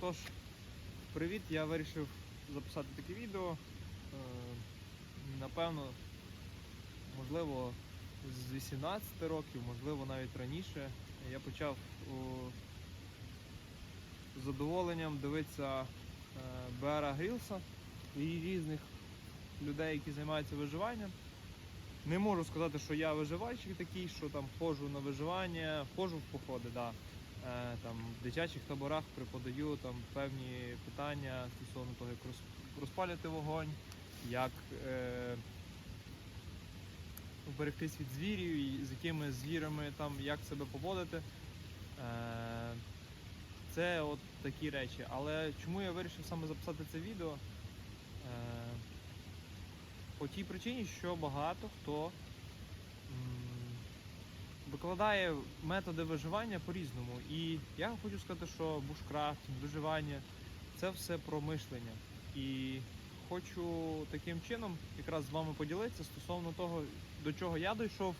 Тож, привіт, я вирішив записати таке відео. Е, Напевно, можливо, з 18 років, можливо, навіть раніше, я почав з задоволенням дивитися е, Беара Грілса і різних людей, які займаються виживанням. Не можу сказати, що я виживальщик такий, що там ходжу на виживання, ходжу в походи, да. Е, там, в дитячих таборах преподаю там, певні питання стосовно того, як роз- розпалювати вогонь, як е, від звірів, і з якими звірами там, як себе поводити. Е, це от такі речі. Але чому я вирішив саме записати це відео? Е, по тій причині, що багато хто викладає методи виживання по-різному. І я хочу сказати, що бушкрафтинг, виживання це все про мишлення. І хочу таким чином якраз з вами поділитися стосовно того, до чого я дійшов.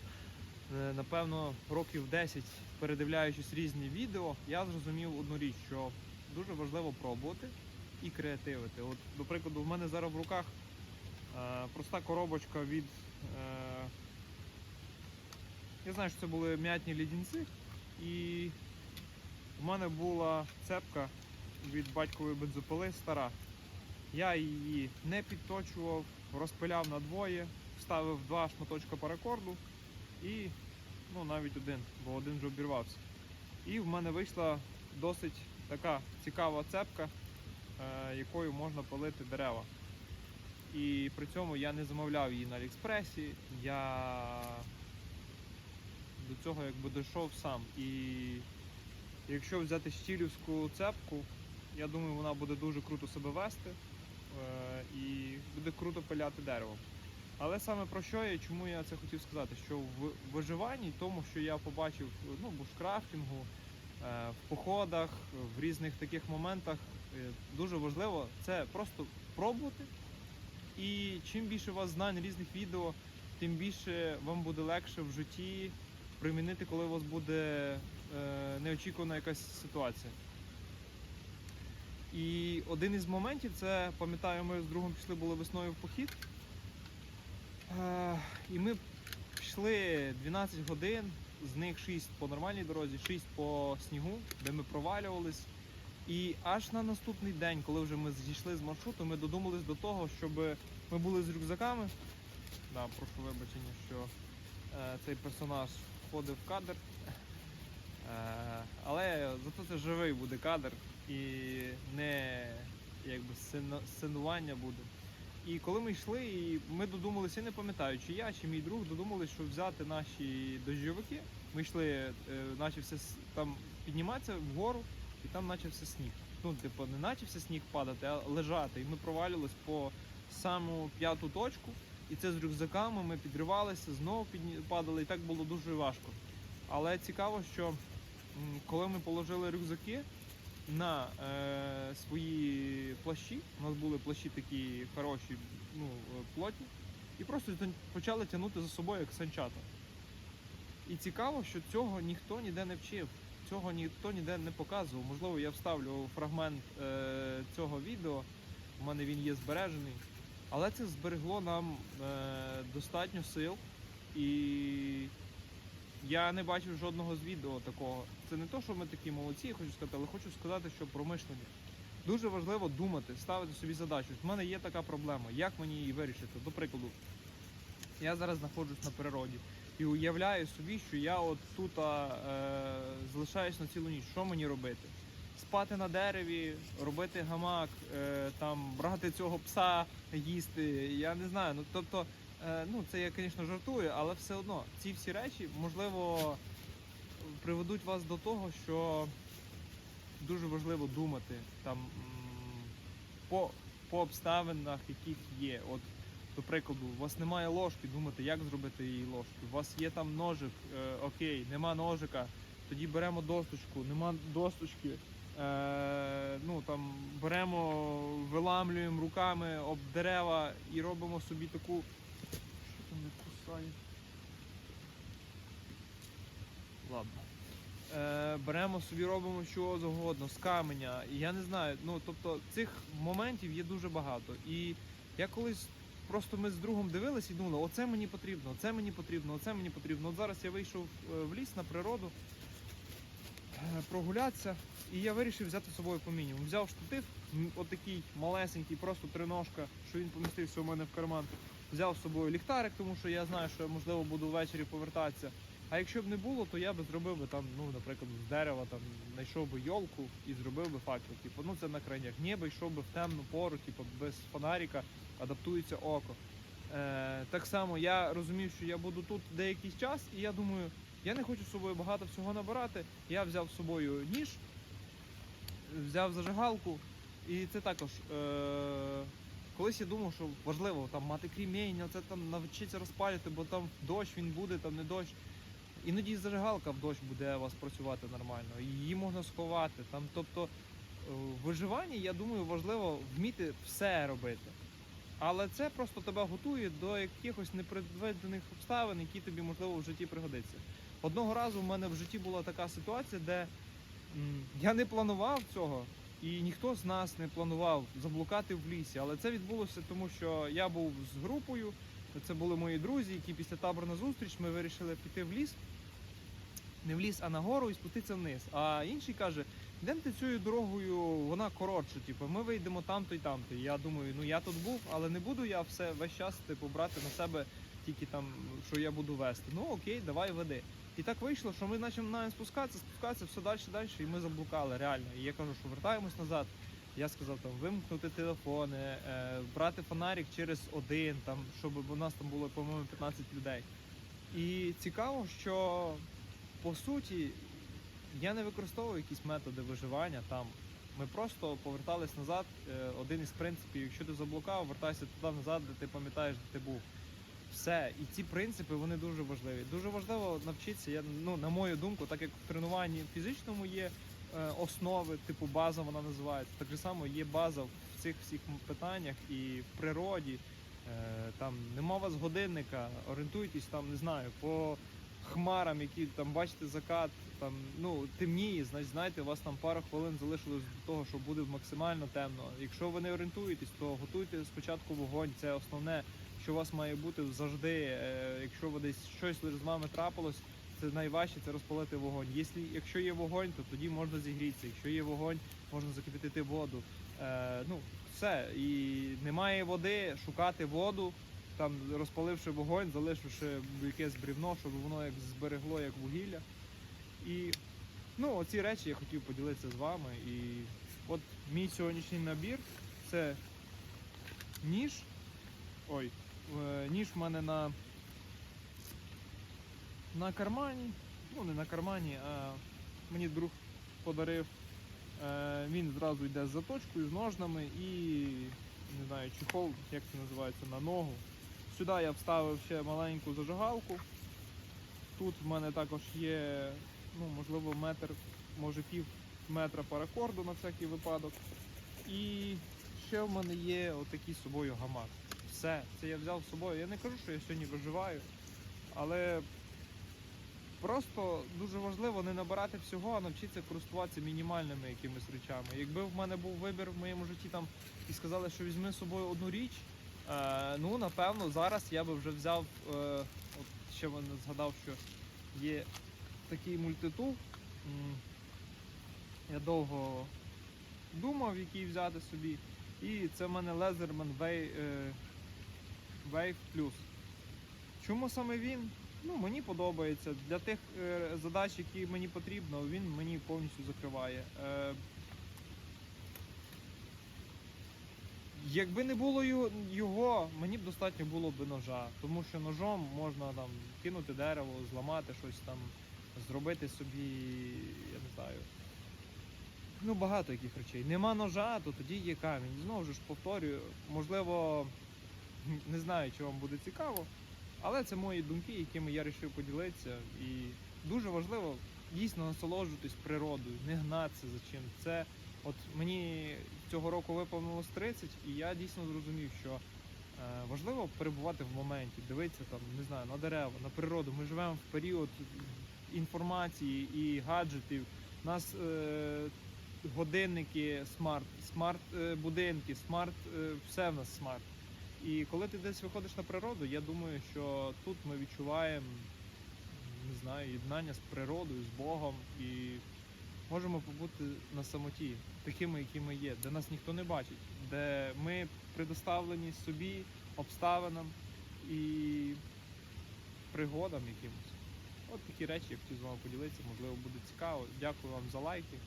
Е, Напевно, років 10 передивляючись різні відео, я зрозумів одну річ, що дуже важливо пробувати і креативити. От, до прикладу, в мене зараз в руках е, проста коробочка від. Е, я знаю, що це були м'ятні лідінці, і в мене була цепка від батькової бензопили стара. Я її не підточував, розпиляв на двоє, вставив два шматочка паракорду і ну, навіть один, бо один вже обірвався. І в мене вийшла досить така цікава цепка, е, якою можна палити дерева. І при цьому я не замовляв її на Аліекспресі, я до цього якби дійшов сам. І якщо взяти щілівську цепку, я думаю, вона буде дуже круто себе вести е, і буде круто пиляти дерево. Але саме про що я і чому я це хотів сказати? Що в виживанні, тому що я побачив ну, бушкрафтингу, е, в походах, в різних таких моментах, е, дуже важливо це просто пробувати. І чим більше у вас знань різних відео, тим більше вам буде легше в житті примінити, коли у вас буде е, неочікувана якась ситуація. І один із моментів це, пам'ятаю, ми з другом пішли були весною в похід. Е, і ми пішли 12 годин, з них 6 по нормальній дорозі, 6 по снігу, де ми провалювались. І аж на наступний день, коли вже ми зійшли з маршруту, ми додумались до того, щоб ми були з рюкзаками. Да, прошу вибачення, що е, цей персонаж входив в кадр. Е, але зато це живий буде кадр і не якби сценування буде. І коли ми йшли, і ми додумалися, я не пам'ятаю, чи я, чи мій друг додумались, що взяти наші дощовики. Ми йшли, е, почався там підніматися вгору, і там почався сніг. Ну, типу, не почався сніг падати, а лежати. І ми провалювались по саму п'яту точку. І це з рюкзаками ми підривалися, знову падали, і так було дуже важко. Але цікаво, що коли ми положили рюкзаки на е, свої плащі, у нас були плащі такі хороші, ну, е, плотні, і просто почали тягнути за собою як санчата. І цікаво, що цього ніхто ніде не вчив, цього ніхто ніде не показував. Можливо, я вставлю фрагмент е, цього відео, у мене він є збережений. Але це зберегло нам е, достатньо сил і я не бачив жодного з відео такого. Це не то, що ми такі молодці, я хочу сказати, але хочу сказати, що про мишлення. Дуже важливо думати, ставити собі задачу. У мене є така проблема, як мені її вирішити? До прикладу, я зараз знаходжусь на природі і уявляю собі, що я от тут е, залишаюсь на цілу ніч. Що мені робити? Спати на дереві, робити гамак, е, там брати цього пса, їсти. Я не знаю. Ну тобто, е, ну це я, звісно, жартую, але все одно ці всі речі можливо приведуть вас до того, що дуже важливо думати там по, по обставинах, яких є. От, до прикладу, у вас немає ложки, думати, як зробити її ложку. У вас є там ножик, е, окей, нема ножика, тоді беремо досточку, нема досточки. Е, ну там беремо, виламлюємо руками об дерева і робимо собі таку. Що там не кусає? Ладно. е, беремо собі, робимо що завгодно з каменя. І я не знаю. Ну тобто цих моментів є дуже багато. І я колись просто ми з другом дивились і думали, оце мені потрібно, оце мені потрібно, оце мені потрібно. От зараз я вийшов е, в ліс на природу прогулятися, і я вирішив взяти з собою по. Взяв штатив, отакий малесенький, просто триножка, що він помістився у мене в карман. Взяв з собою ліхтарик, тому що я знаю, що я можливо буду ввечері повертатися. А якщо б не було, то я би зробив би там, ну, наприклад, з дерева там знайшов би йолку і зробив би факел. Типу, ну це на крайняк. Ні, би йшов би в темну пору, типу, без фонарика, адаптується око. Е, так само я розумів, що я буду тут деякий час, і я думаю, я не хочу з собою багато всього набирати. Я взяв з собою ніж, взяв зажигалку, і це також. Е, колись я думав, що важливо там мати крімінь, це там навчитися розпалювати, бо там дощ він буде, там не дощ. Іноді зажигалка в дощ буде у вас працювати нормально, її можна сховати. Там, тобто е, в виживанні, я думаю, важливо вміти все робити. Але це просто тебе готує до якихось непредвидених обставин, які тобі можливо в житті пригодиться. Одного разу в мене в житті була така ситуація, де я не планував цього, і ніхто з нас не планував заблукати в лісі. Але це відбулося тому, що я був з групою. Це були мої друзі, які після таборна зустріч ми вирішили піти в ліс. Не в ліс, а на гору і спуститися вниз. А інший каже: йдемте цією дорогою, вона коротша. Типу, ми вийдемо там-то і там-то. Я думаю, ну я тут був, але не буду я все весь час типу, брати на себе тільки там, що я буду вести. Ну окей, давай веди. І так вийшло, що ми починаємо спускатися, спускатися все далі, далі, і ми заблукали реально. І я кажу, що вертаємось назад. Я сказав там вимкнути телефони, е, брати фонарик через один, там, щоб у нас там було, по-моєму, 15 людей. І цікаво, що по суті я не використовую якісь методи виживання там. Ми просто повертались назад. Е, Один із принципів, якщо ти заблукав, вертайся туди назад, де ти пам'ятаєш, де ти був. Все. І ці принципи вони дуже важливі. Дуже важливо навчитися. Я ну на мою думку, так як в тренуванні фізичному є е, основи, типу база вона називається. Так само є база в цих всіх питаннях і в природі. Е, там нема вас годинника, орієнтуйтесь там, не знаю, по хмарам, які там бачите закат, там ну темніє, значить знаєте, у вас там пара хвилин залишилось до того, що буде максимально темно. Якщо ви не орієнтуєтесь, то готуйте спочатку вогонь. Це основне, що у вас має бути завжди. Е, якщо ви десь щось з вами трапилось, це найважче це розпалити вогонь. Якщо, є вогонь, то тоді можна зігрітися. Якщо є вогонь, можна закипятити воду. Е, ну, все. І немає води, шукати воду, там розпаливши вогонь, залишивши якесь брівно, щоб воно як зберегло як вугілля. І ну, оці речі я хотів поділитися з вами. І от мій сьогоднішній набір це ніж. Ой, ніж в мене на, на кармані. Ну, не на кармані, а мені друг подарив. Е, Він зразу йде з заточкою, з ножнами і не знаю, чехол, як це називається, на ногу. Сюди я вставив ще маленьку зажигалку. Тут в мене також є, ну, можливо, метр, може пів метра паракорду на всякий випадок. І ще в мене є отакий з собою гамак. Все, це я взяв з собою. Я не кажу, що я сьогодні виживаю, але просто дуже важливо не набирати всього, а навчитися користуватися мінімальними якимись речами. Якби в мене був вибір в моєму житті там і сказали, що візьми з собою одну річ, е, ну напевно зараз я би вже взяв. Е, от ще згадав, що є такий мультитул. Я довго думав, який взяти собі. І це в мене Leatherman е, Wave Plus. Чому саме він? Ну, мені подобається. Для тих е, задач, які мені потрібно, він мені повністю закриває. Е, Якби не було його, мені б достатньо було б ножа, тому що ножом можна там кинути дерево, зламати щось там, зробити собі, я не знаю. Ну, багато яких речей. Нема ножа, то тоді є камінь. Знову ж повторюю, можливо, не знаю, чи вам буде цікаво, але це мої думки, якими я вирішив поділитися. І дуже важливо дійсно насолоджуватись природою, не гнатися за чим. Це от мені цього року виповнилось 30, і я дійсно зрозумів, що е, важливо перебувати в моменті, дивитися там, не знаю, на дерева, на природу. Ми живемо в період інформації і гаджетів. У нас е, годинники смарт, смарт е, смарт, е, все в нас смарт. І коли ти десь виходиш на природу, я думаю, що тут ми відчуваємо не знаю, єднання з природою, з Богом і можемо побути на самоті, такими, які ми є, де нас ніхто не бачить, де ми предоставлені собі, обставинам і пригодам якимось. От такі речі я хотів з вами поділитися, можливо, буде цікаво. Дякую вам за лайки.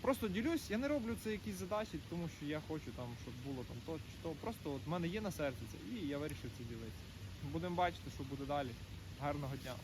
Просто ділюсь, я не роблю це якісь задачі, тому що я хочу там, щоб було там то чи то. Просто от в мене є на серці це, і я вирішив це ділитися. Будемо бачити, що буде далі. Гарного дня.